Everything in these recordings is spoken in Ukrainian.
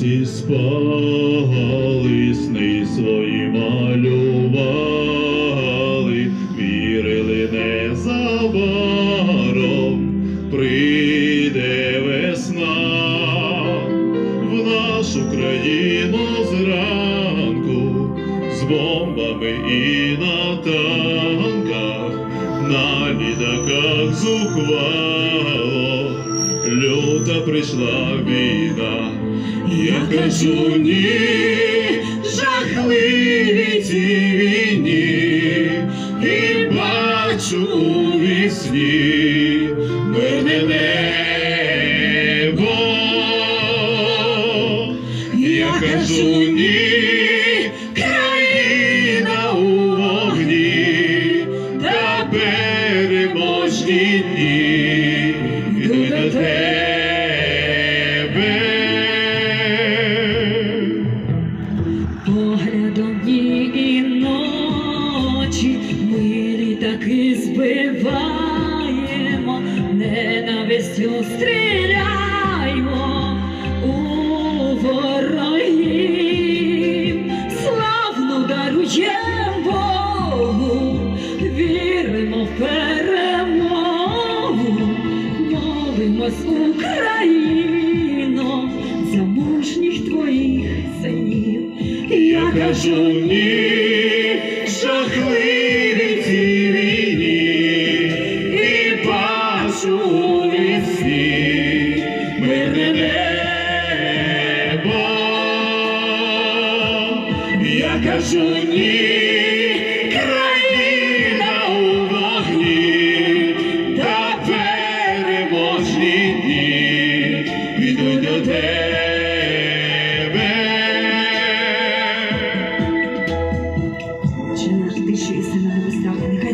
всі спали, сни свої малювали, вірили незабаром, прийде весна в нашу країну зранку, з бомбами і на танках, на літаках зухвало, люта прийшла війна, я кажу ні, жахливі ці війні, і бачу у вісні мирне небо. Я кажу ні, країна у вогні, та переможні дні збиваємо, ненавистю стріляємо у ворогів, славну даруєм Богу, віримо в перемогу, молимось Україно за мужніх твоїх синів. Я кажу ні, мирне небо. Я кажу ні,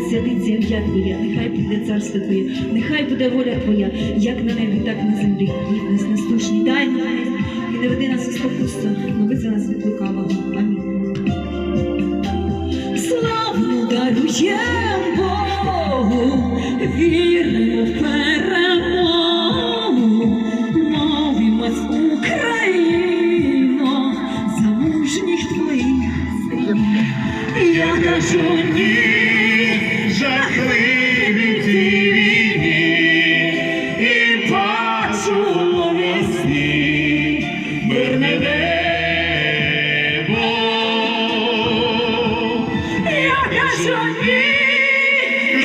святиться ім'я Твоє, нехай прийде царство Твоє, нехай буде воля Твоя, як на небі, так і на землі. Хліб нас насущний, дай нам і не веди нас у спокусу, но визволи нас від лукавого. Амінь. Славну даруєм Богу, віримо в перемогу, мовимось Україно, за мужніх твоїх. Я кажу ні, Я кажу ні,